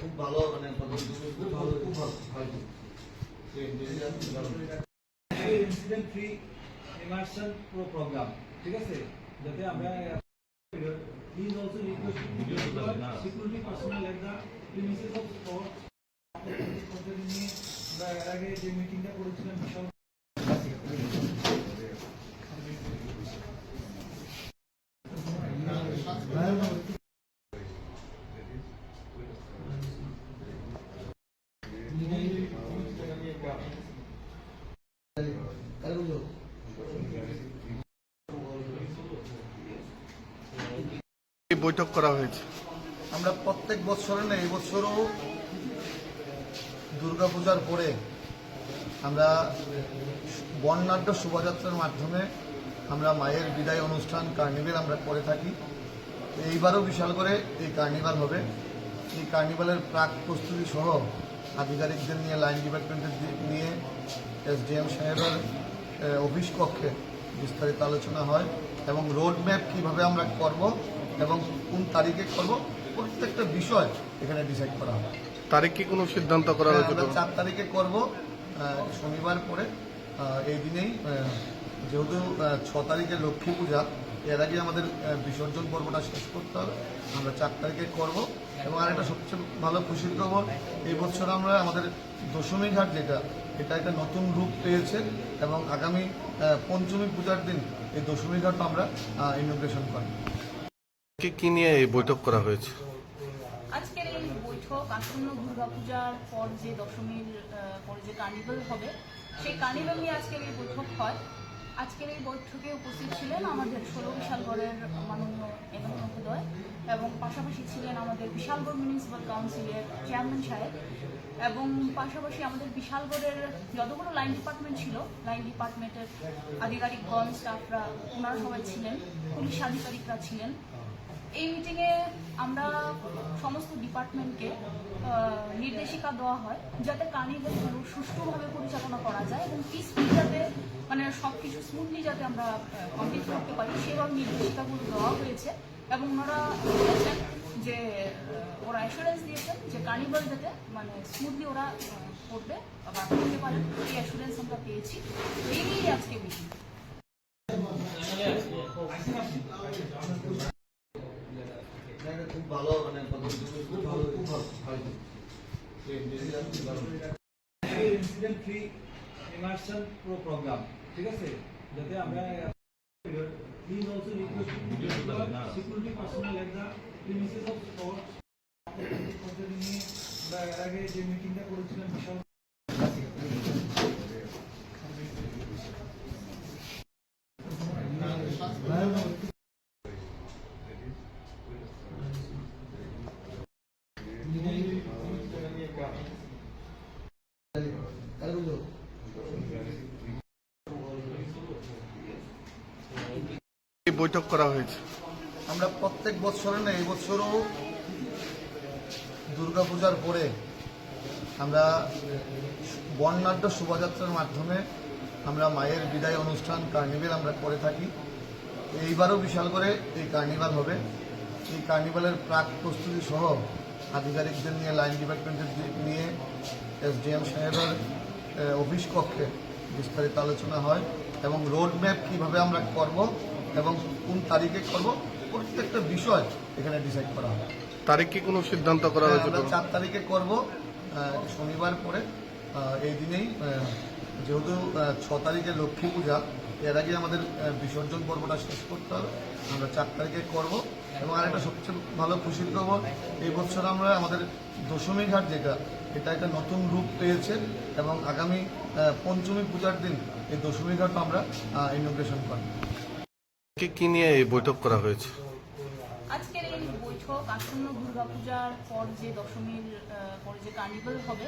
খুব ভালো মানে খুব ভালো খুব ভালো incident free immersion pro program ঠিক আছে যাতে আমরা please also request security personnel at the premises of আমরা এর আগে যে মিটিংটা করেছিলাম বিশাল বৈঠক করা হয়েছে। আমরা প্রত্যেক বছরে না, এই বছরও দুর্গাপূজার পরে আমরা বর্ণাঢ্য শোভাযাত্রার মাধ্যমে আমরা মায়ের বিদায় অনুষ্ঠান, কার্নিভেল আমরা করে থাকি। এইবারও বিশাল করে এই কার্নিভাল হবে। এই কার্নিভালের প্রাক প্রস্তুতি সহ আধিকারিকদের নিয়ে লাইন ডিপার্টমেন্টের নিয়ে এসডিএম সাহেবের অফিস কক্ষে বিস্তারিত আলোচনা হয় এবং রোড ম্যাপ কীভাবে আমরা করব এবং কোন তারিখে করব প্রত্যেকটা বিষয় এখানে ডিসাইড করা হবে তারিখ কি কোনো সিদ্ধান্ত করা হয়েছে আমরা চার তারিখে করব শনিবার পরে এই দিনেই যেহেতু ছ তারিখে লক্ষ্মী পূজা এর আগে আমাদের বিসর্জন পর্বটা শেষ করতে হবে আমরা চার তারিখে করব। এবং আরেকটা সবচেয়ে ভালো খুশির খবর এই বছর আমরা আমাদের দশমী ঘাট যেটা এটা একটা নতুন রূপ পেয়েছে এবং আগামী পঞ্চমী পূজার দিন এই দশমী ঘাট আমরা ইনোগ্রেশন করি কি কি নিয়ে এই বৈঠক করা হয়েছে? আজকের এই বৈঠক আসন্ন দুর্গাপূজার পর যে দশমীর পরে যে কার্নিভাল হবে সেই কার্নিভাল নিয়ে আজকের এই বৈঠক হয়। আজকের এই বৈঠকে উপস্থিত ছিলেন আমাদের ষোলো বিশালগড়ের মাননীয় এমএল মহোদয় এবং পাশাপাশি ছিলেন আমাদের বিশালগড় মিউনিসিপ্যাল কাউন্সিলের চেয়ারম্যান সাহেব এবং পাশাপাশি আমাদের বিশালগড়ের যতগুলো লাইন ডিপার্টমেন্ট ছিল লাইন ডিপার্টমেন্টের আধিকারিকগণ স্টাফরা ওনারা সবাই ছিলেন, পুলিশ আধিকারিকরা ছিলেন। এই মিটিংয়ে আমরা সমস্ত ডিপার্টমেন্টকে নির্দেশিকা দেওয়া হয় যাতে কার্নিভেলগুলো সুষ্ঠুভাবে পরিচালনা করা যায় এবং পিসফুল যাতে মানে সব কিছু স্মুথলি যাতে আমরা কমপ্লিট করতে পারি, সেভাবে নির্দেশিকাগুলো দেওয়া হয়েছে এবং ওনারা বলেছেন যে ওরা অ্যাসুরেন্স দিয়েছেন যে কার্নিভাল যাতে মানে স্মুথলি ওরা করবে বা করতে পারেন এই অ্যাসুরেন্স আমরা পেয়েছি। এই নিয়েই আজকে ইনসিডেন্ট ফ্রি প্রো প্রোগ্রাম ঠিক আছে? যাতে আমরা please also security personnel at the আগে যে মিটিংটা করেছিলাম, বিশাল বৈঠক করা হয়েছে। আমরা প্রত্যেক বছরে না, এই বছরও দুর্গাপূজার পরে আমরা বর্ণাঢ্য শোভাযাত্রার মাধ্যমে আমরা মায়ের বিদায় অনুষ্ঠান কার্নিভেল আমরা করে থাকি। এইবারও বিশাল করে এই কার্নিভাল হবে। এই কার্নিভালের প্রাক প্রস্তুতি সহ আধিকারিকদের নিয়ে লাইন ডিপার্টমেন্টের নিয়ে এসডিএম সাহেবের অফিস কক্ষে বিস্তারিত আলোচনা হয় এবং রোড ম্যাপ কীভাবে আমরা করব এবং কোন তারিখে করব প্রত্যেকটা বিষয় এখানে ডিসাইড করা হবে। তারিখ কি কোনো সিদ্ধান্ত করা হয়েছে আমরা চার তারিখে করব শনিবার পরে এই দিনেই যেহেতু ছ তারিখে লক্ষ্মী পূজা এর আগে আমাদের বিসর্জন পর্বটা শেষ করতে হবে আমরা চার তারিখে করব। এবং আরেকটা সবচেয়ে ভালো খুশির খবর এই বছর আমরা আমাদের দশমী ঘাট যেটা এটা একটা নতুন রূপ পেয়েছে এবং আগামী পঞ্চমী পূজার দিন এই দশমী ঘাট আমরা ইনোগ্রেশন করব। কি কি নিয়ে এই বৈঠক করা হয়েছে? আজকের এই বৈঠক আসন্ন দুর্গাপূজার পর যে দশমীর পরে যে কার্নিভাল হবে,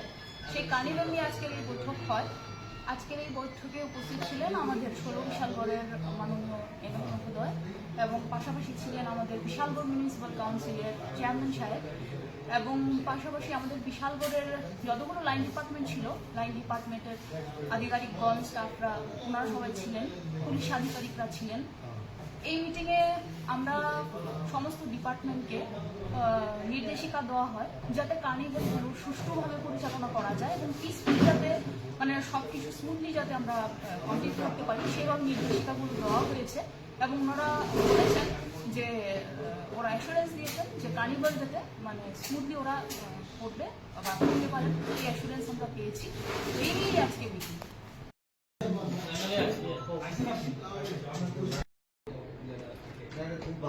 সেই কার্নিভাল নিয়ে আজকের এই বৈঠক হয়। আজকের এই বৈঠকে উপস্থিত ছিলেন আমাদের ষোলো বিশালগড়ের মাননীয় এমএল মহোদয় এবং পাশাপাশি ছিলেন আমাদের বিশালগড় মিউনিসিপ্যাল কাউন্সিলের চেয়ারম্যান সাহেব এবং পাশাপাশি আমাদের বিশালগড়ের যতগুলো লাইন ডিপার্টমেন্ট ছিল লাইন ডিপার্টমেন্টের আধিকারিকগণ স্টাফরা ওনারা সবাই ছিলেন, পুলিশ আধিকারিকরা ছিলেন। এই মিটিংয়ে আমরা সমস্ত ডিপার্টমেন্টকে নির্দেশিকা দেওয়া হয়, যাতে কার্নিভেলগুলো সুষ্ঠুভাবে পরিচালনা করা যায় এবং পিসফুলি যাতে মানে সব কিছু স্মুথলি যাতে আমরা কন্টিনিউ করতে পারি, সেরকম নির্দেশিকাগুলো দেওয়া হয়েছে। এবং ওনারা বলেছেন যে ওরা অ্যাসুরেন্স দিয়েছেন যে কার্নিভাল যাতে মানে স্মুথলি ওরা করবে বা করতে পারেন এই অ্যাসুরেন্স আমরা পেয়েছি। এই আজকে মিটিং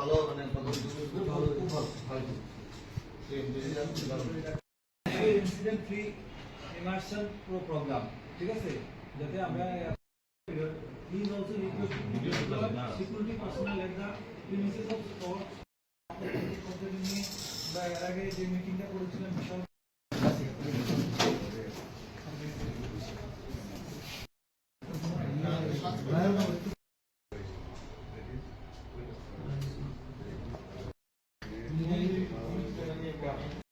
ভালো মানে খুব ভালো খুব ভালো। Incident free immersion pro program ঠিক আছে? যাতে আমরা please also request security personnel at the premises of store বা এর আগে যে মিটিংটা করেছিলাম বিশাল